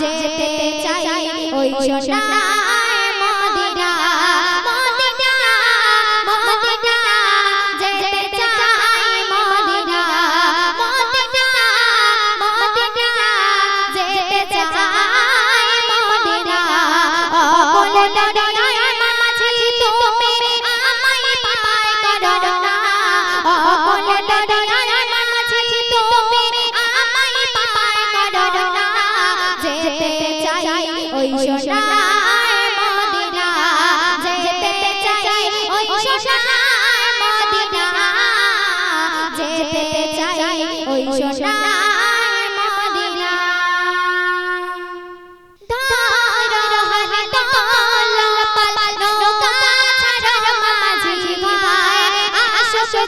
যেতে চাই ওই সোনা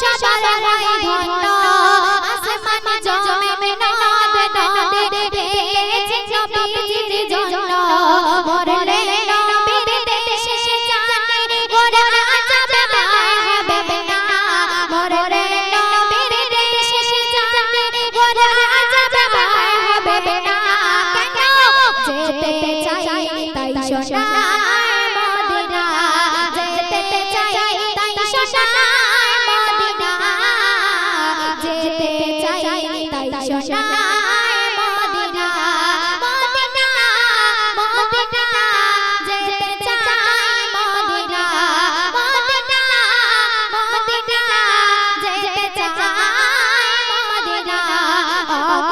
সাতার নাই ধন্য। আসমানে জমে না দাদে দেখেছি নবীজির জন্য। মরলে নবীর দেশে জানে গোরা আজাবে মাহবে না। মরলে নবীর দেশে জানে গোরা আজাবে মাহবে না। কেন? যেতে চাই তাই শোনা।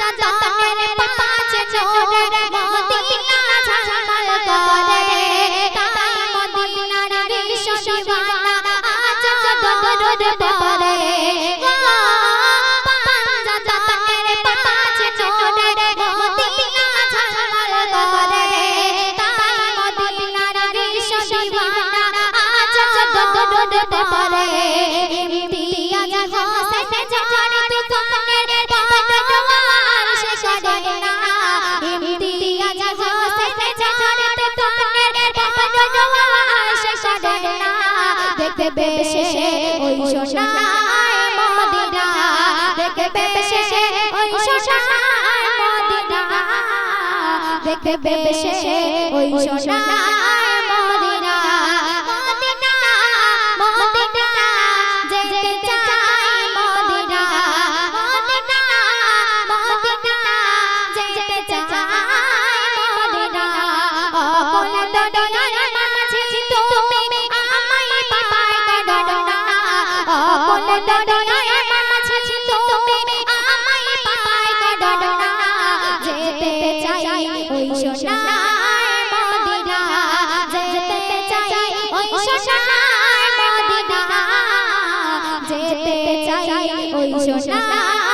চাঁদানের পাঁচ জোড়া দেখবে শেষে ওই সোনায় মদিনা। দেখবে শেষে ওই সোনায় মদিনা। দেখবে শেষে ওই সোনায় দরিয়ায় মাঝি তুমি আমায় পায় করো না যেতে চাই ওই সোনার মদিনা যেতে চাই ওই সোনার মদিনা যেতে চাই ওই সোনার